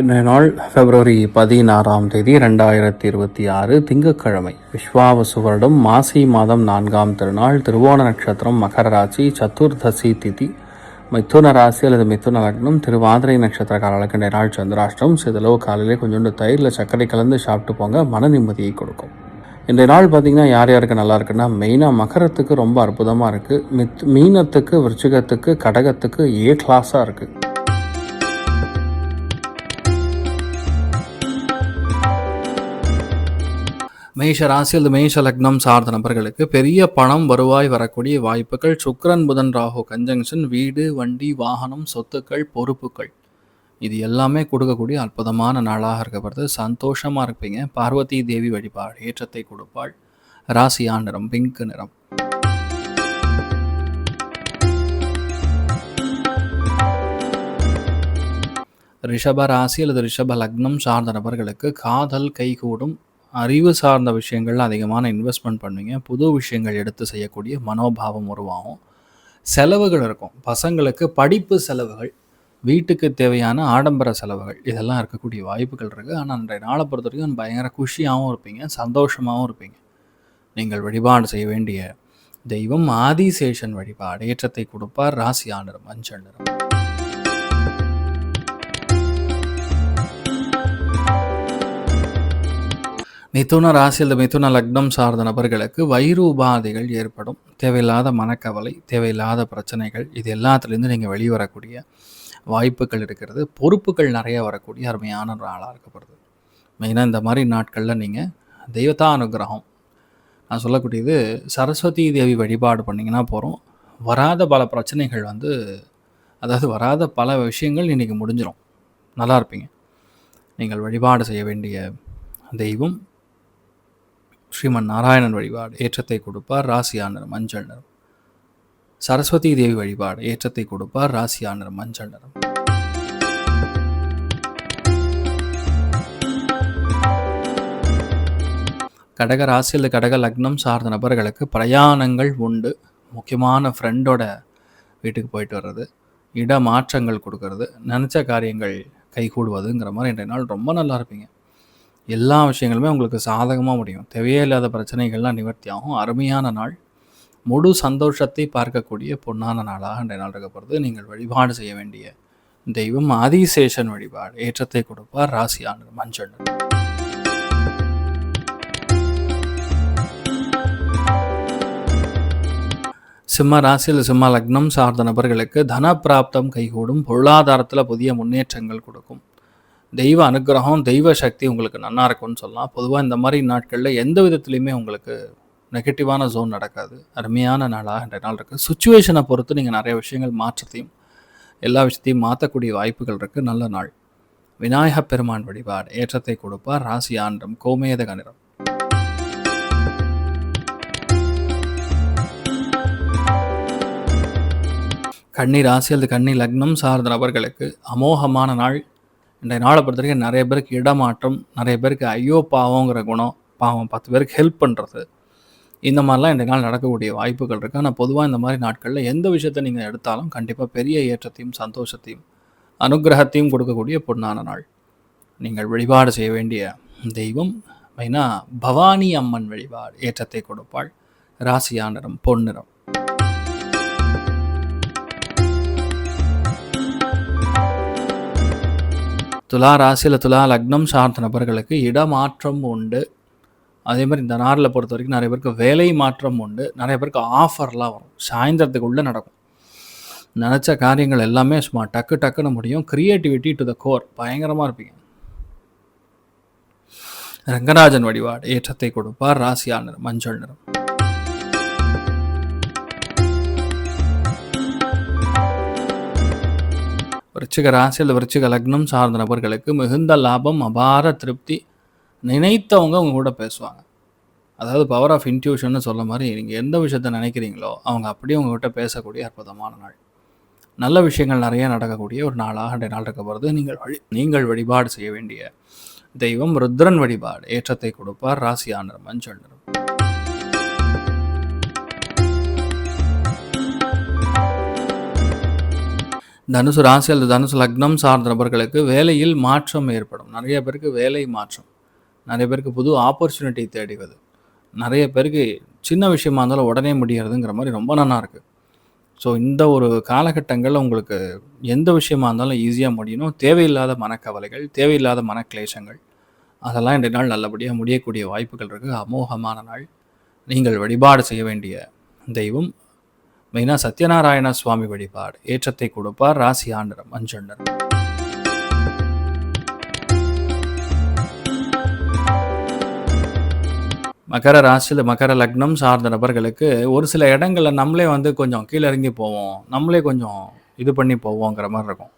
இன்றைய நாள் பிப்ரவரி பதினாறாம் தேதி ரெண்டாயிரத்தி இருபத்தி ஆறு திங்கட்கிழமை. விஸ்வாவசு வருடம் மாசி மாதம் நான்காம் திருநாள் திருவோண நட்சத்திரம் மகர ராசி சதுர்தசி திதி. மிதுன ராசி அல்லது மிதுன லக்னம் திருவாதிரை நட்சத்திரக்காரர்களுக்கு இன்றைய நாள் சந்திராஷ்டம் சிதளவு காலையிலே கொஞ்சோண்டு தயிரில் சர்க்கரை கலந்து சாப்பிட்டு போங்க மன நிம்மதியை கொடுக்கும். இன்றைய நாள் பார்த்திங்கன்னா யார் யாருக்கு நல்லா இருக்குன்னா மெயினாக மகரத்துக்கு ரொம்ப அற்புதமாக இருக்குது மித் மீனத்துக்கு விருச்சிகத்துக்கு கடகத்துக்கு ஏ கிளாஸாக இருக்குது மேஷ ராசி அல்லது மேஷ லக்னம் சார்ந்த நபர்களுக்கு பெரிய பணம் வருவாய் வரக்கூடிய வாய்ப்புகள். சுக்ரன் புதன் ராகு கன்ஜங்ஷன் வீடு வண்டி வாகனம் சொத்துக்கள் பொறுப்புகள். இது எல்லாமே கொடுக்கக்கூடிய அற்புதமான நாளாக இருக்கப்படுது. சந்தோஷமாக இருப்பீங்க. பார்வதி தேவி வழிபாடு ஏற்றத்தை கொடுப்பாள். ராசியா நிறம் பிங்க் நிறம். ரிஷப ராசி அல்லது ரிஷப லக்னம் சார்ந்த நபர்களுக்கு காதல் கைகூடும். அறிவு சார்ந்த விஷயங்களில் அதிகமான இன்வெஸ்ட்மெண்ட் பண்ணுவீங்க. புது விஷயங்கள் எடுத்து செய்யக்கூடிய மனோபாவம் உருவாகும். செலவுகள் இருக்கும். பசங்களுக்கு படிப்பு செலவுகள் வீட்டுக்கு தேவையான ஆடம்பர செலவுகள் இதெல்லாம் இருக்கக்கூடிய வாய்ப்புகள் இருக்குது ஆனால் அன்றைய நாளை பொறுத்த வரைக்கும் பயங்கர குஷியாகவும் இருப்பீங்க சந்தோஷமாகவும் இருப்பீங்க. நீங்கள் வழிபாடு செய்ய வேண்டிய தெய்வம் ஆதிசேஷன் வழிபாடு. ஏற்றத்தை கொடுப்பார் ராசி ஆண்டரும் மஞ்சள் நிறம். மிதுன ராசி அல்லது மிதுன லக்னம் சார்ந்த நபர்களுக்கு வயிறு உபாதைகள் ஏற்படும். தேவையில்லாத மனக்கவலை தேவையில்லாத பிரச்சனைகள் இது எல்லாத்துலேருந்து நீங்கள் வெளிவரக்கூடிய வாய்ப்புகள் இருக்கிறது. பொறுப்புகள் நிறைய வரக்கூடிய அருமையான ஒரு நாளாக இருக்கப்படுது. மெயினாக இந்த மாதிரி நாட்களில் நீங்கள் தெய்வதா அனுகிரகம். நான் சொல்லக்கூடியது சரஸ்வதி தேவி வழிபாடு பண்ணிங்கன்னா போகிறோம் வராத பல பிரச்சனைகள் வந்து அதாவது வராத பல விஷயங்கள் இன்றைக்கி முடிஞ்சிடும் நல்லா இருப்பீங்க. நீங்கள் வழிபாடு செய்ய வேண்டிய தெய்வம் ஸ்ரீமன் நாராயணன் வழிபாடு ஏற்றத்தை கொடுப்பார் ராசியானர் நிறம் மஞ்சள் நிறம் சரஸ்வதி தேவி வழிபாடு ஏற்றத்தை கொடுப்பார் ராசியானர் நிறம் மஞ்சள் நிறம் கடக ராசி கடக லக்னம் சார்ந்த நபர்களுக்கு பிரயாணங்கள் உண்டு. முக்கியமான ஃப்ரெண்டோட வீட்டுக்கு போயிட்டு வர்றது இட மாற்றங்கள் கொடுக்கறது நினச்ச காரியங்கள் கைகூடுவதுங்கிற மாதிரி இன்றைய நாள் ரொம்ப நல்லா இருப்பீங்க. எல்லா விஷயங்களுமே உங்களுக்கு சாதகமாக முடியும். தேவையே இல்லாத பிரச்சனைகள்லாம் நிவர்த்தி ஆகும் அருமையான நாள். முழு சந்தோஷத்தை பார்க்கக்கூடிய பொன்னான நாளாக இன்றைய நாள் இருக்கப்படுது நீங்கள் வழிபாடு செய்ய வேண்டிய தெய்வம் ஆதிசேஷன் வழிபாடு. ஏற்றத்தை கொடுப்பார் ராசியான மஞ்சள். சிம்ம ராசியில் சிம்ம லக்னம் சார்ந்த நபர்களுக்கு தன பிராப்தம் கைகூடும். பொருளாதாரத்தில் புதிய முன்னேற்றங்கள் கொடுக்கும். தெய்வ அனுகிரகம் தெய்வ சக்தி உங்களுக்கு நல்லா இருக்கும்னு சொல்லலாம். பொதுவாக இந்த மாதிரி நாட்களில் எந்த விதத்துலையுமே உங்களுக்கு நெகட்டிவான ஜோன் நடக்காது. அருமையான நாளாக ரெண்டு நாள் இருக்குது சுச்சுவேஷனை பொறுத்து நீங்கள் நிறைய விஷயங்கள் மாற்றத்தையும் எல்லா விஷயத்தையும் மாற்றக்கூடிய வாய்ப்புகள் இருக்குது நல்ல நாள். விநாயக பெருமான் வழிபாடு ஏற்றத்தை கொடுப்பார். ராசி ஆண்டம் கோமேதக நிறம் கன்னி ராசி அல்லது கன்னி லக்னம் சார்ந்த நபர்களுக்கு அமோகமான நாள். இன்றைய நாளை பொறுத்த வரைக்கும் நிறைய பேருக்கு இடமாற்றம் நிறைய பேருக்கு ஐயோ பாவங்கிற குணம் பாவம் பத்து பேருக்கு ஹெல்ப் பண்ணுறது இந்த மாதிரிலாம் இன்றைய நாள் நடக்கக்கூடிய வாய்ப்புகள் இருக்குது ஆனால் பொதுவாக இந்த மாதிரி நாட்களில் எந்த விஷயத்தை நீங்கள் எடுத்தாலும் கண்டிப்பாக பெரிய ஏற்றத்தையும் சந்தோஷத்தையும் அனுகிரகத்தையும் கொடுக்கக்கூடிய பொன்னான நாள். நீங்கள் வழிபாடு செய்ய வேண்டிய தெய்வம் மெயினாக பவானி அம்மன் வழிபாடு ஏற்றத்தை கொடுப்பாள். ராசியா நிறம் பொன்னிறம் துலா ராசியில் துலா லக்னம் சார்ந்த நபர்களுக்கு இடமாற்றம் உண்டு. அதே மாதிரி இந்த நாரில் பொறுத்த வரைக்கும் நிறைய பேருக்கு வேலை மாற்றம் உண்டு. நிறைய பேருக்கு ஆஃபர்லாம் வரும். சாயந்தரத்துக்குள்ளே நடக்கும். நினச்ச காரியங்கள் எல்லாமே சும்மா டக்கு டக்குன்னு முடியும். க்ரியேட்டிவிட்டி டு த கோர் பயங்கரமாக இருப்பீங்க. ரங்கராஜன் வழிபாடு ஏற்றத்தை கொடுப்பார் ராசியா நிறம் மஞ்சள் நிறம். விருச்சிக ராசி அல்லது விருச்சிக லக்னம் சார்ந்த நபர்களுக்கு மிகுந்த லாபம் அபார திருப்தி நினைத்தவங்க அவங்க கூட பேசுவாங்க. அதாவது பவர் ஆஃப் இன்ட்யூஷன்னு சொல்ல மாதிரி நீங்கள் எந்த விஷயத்த நினைக்கிறீங்களோ அவங்க அப்படியே உங்ககிட்ட பேசக்கூடிய அற்புதமான நாள். நல்ல விஷயங்கள் நிறைய நடக்கக்கூடிய ஒரு நாளாக ரெண்டு நாள் இருக்க போகிறது நீங்கள் வழி நீங்கள் வழிபாடு செய்ய வேண்டிய தெய்வம் ருத்ரன் வழிபாடு. ஏற்றத்தை கொடுப்பார் ராசியா மஞ்சள் நிறம். தனுசு ராசி அல்லது தனுசு லக்னம் சார்ந்த நபர்களுக்கு வேலையில் மாற்றம் ஏற்படும். நிறைய பேருக்கு வேலை மாற்றம். நிறைய பேருக்கு புது ஆப்பர்ச்சுனிட்டி தேடிவது. நிறைய பேருக்கு சின்ன விஷயமா இருந்தாலும் உடனே முடியறதுங்கிற மாதிரி ரொம்ப நல்லா இருக்குது ஸோ இந்த ஒரு காலகட்டங்களில் உங்களுக்கு எந்த விஷயமா இருந்தாலும் ஈஸியாக முடியணும். தேவையில்லாத மனக்கவலைகள் தேவையில்லாத மனக்லேசங்கள் அதெல்லாம் இன்றைய நாள் நல்லபடியாக முடியக்கூடிய வாய்ப்புகள் இருக்குது அமோகமான நாள். நீங்கள் வழிபாடு செய்ய வேண்டிய தெய்வம் மெயினாக சத்யநாராயண சுவாமி வழிபாடு. ஏற்றத்தை கொடுப்பார் ராசி ஆண்டரம் அஞ்சண்டர் மகர ராசியில் மகர லக்னம் சார்ந்த நபர்களுக்கு ஒரு சில இடங்களில் நம்மளே வந்து கொஞ்சம் கீழே இறங்கி போவோம். நம்மளே கொஞ்சம் இது பண்ணி போவோங்கிற மாதிரி இருக்கும்.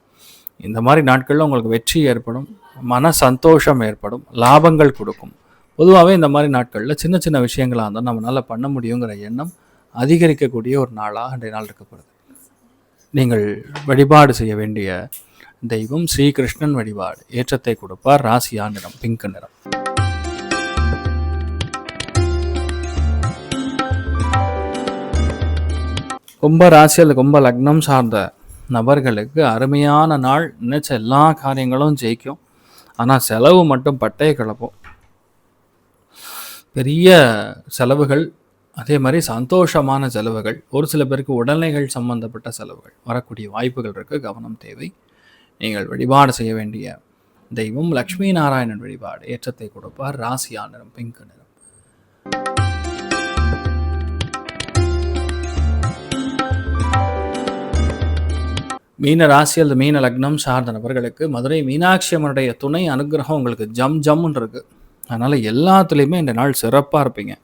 இந்த மாதிரி நாட்களில் உங்களுக்கு வெற்றி ஏற்படும் மன சந்தோஷம் ஏற்படும் லாபங்கள் கொடுக்கும். பொதுவாகவே இந்த மாதிரி நாட்களில் சின்ன சின்ன விஷயங்களாக இருந்தால் நம்மளால் பண்ண முடியுங்கிற எண்ணம் அதிகரிக்கக்கூடிய ஒரு நாளாக அன்றைய நாள் இருக்கப்படுது. நீங்கள் வழிபாடு செய்ய வேண்டிய தெய்வம் ஸ்ரீகிருஷ்ணன் வழிபாடு. ஏற்றத்தை கொடுப்பார். ராசியா நிறம் பிங்க் நிறம். கும்ப ராசி அல்லது கும்ப லக்னம் சார்ந்த நபர்களுக்கு அருமையான நாள். நினைச்ச எல்லா காரியங்களும் ஜெயிக்கும். ஆனால் செலவு மட்டும் பட்டையை கிளப்பும். பெரிய செலவுகள் அதே மாதிரி சந்தோஷமான செலவுகள் ஒரு சில பேருக்கு உடல்நிலைகள் சம்பந்தப்பட்ட செலவுகள் வரக்கூடிய வாய்ப்புகள் இருக்குது கவனம் தேவை. நீங்கள் வழிபாடு செய்ய வேண்டிய தெய்வம் லக்ஷ்மி நாராயணன் வழிபாடு ஏற்றத்தை கொடுப்பார் ராசியா நிறம் பிங்க் நிறம். மீன ராசி அல்லது மீன லக்னம் சார்ந்த நபர்களுக்கு மதுரை மீனாட்சி அம்மனுடைய துணை அனுகிரகம் உங்களுக்கு ஜம் ஜம்னு இருக்கு. அதனால் எல்லாத்துலேயுமே இந்த நாள் சிறப்பாக இருப்பீங்க.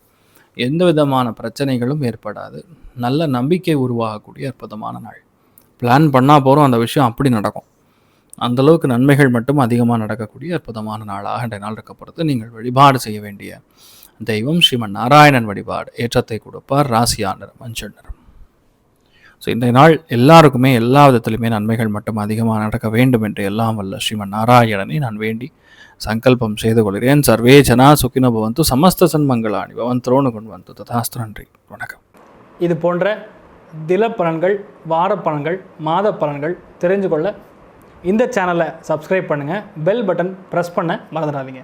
எந்த விதமான பிரச்சனைகளும் ஏற்படாது. நல்ல நம்பிக்கை உருவாகக்கூடிய அற்புதமான நாள். பிளான் பண்ணால் போகிறோம் அந்த விஷயம் அப்படி நடக்கும். அந்த அளவுக்கு நன்மைகள் மட்டும் அதிகமாக நடக்கக்கூடிய அற்புதமான நாளாக இன்றைய நாள் இருக்கப்படுறது நீங்கள் வழிபாடு செய்ய வேண்டிய தெய்வம் ஸ்ரீமன் நாராயணன் வழிபாடு. ஏற்றத்தை கொடுப்பார் ராசியா மஞ்சள் நிறம். ஸோ இந்த நாள் எல்லாருக்குமே எல்லா விதத்திலுமே நன்மைகள் மட்டும் அதிகமாக நடக்க வேண்டும் என்று எல்லாம் வல்ல ஸ்ரீமன் நாராயணனை நான் வேண்டி சங்கல்பம் செய்து கொள்கிறேன். சர்வே ஜனா சுக்கின பவந்து சமஸ்த சன்மங்களாணி பவன் திரோணு கொண்டு வந்து ததாஸ்து நன்றி. வணக்கம். இது போன்ற தில பலன்கள் வார பலன்கள் மாத பலன்கள் தெரிஞ்சு கொள்ள இந்த சேனலை சப்ஸ்கிரைப் பண்ணுங்கள் பெல் பட்டன் ப்ரெஸ் பண்ண மறந்துடாதீங்க.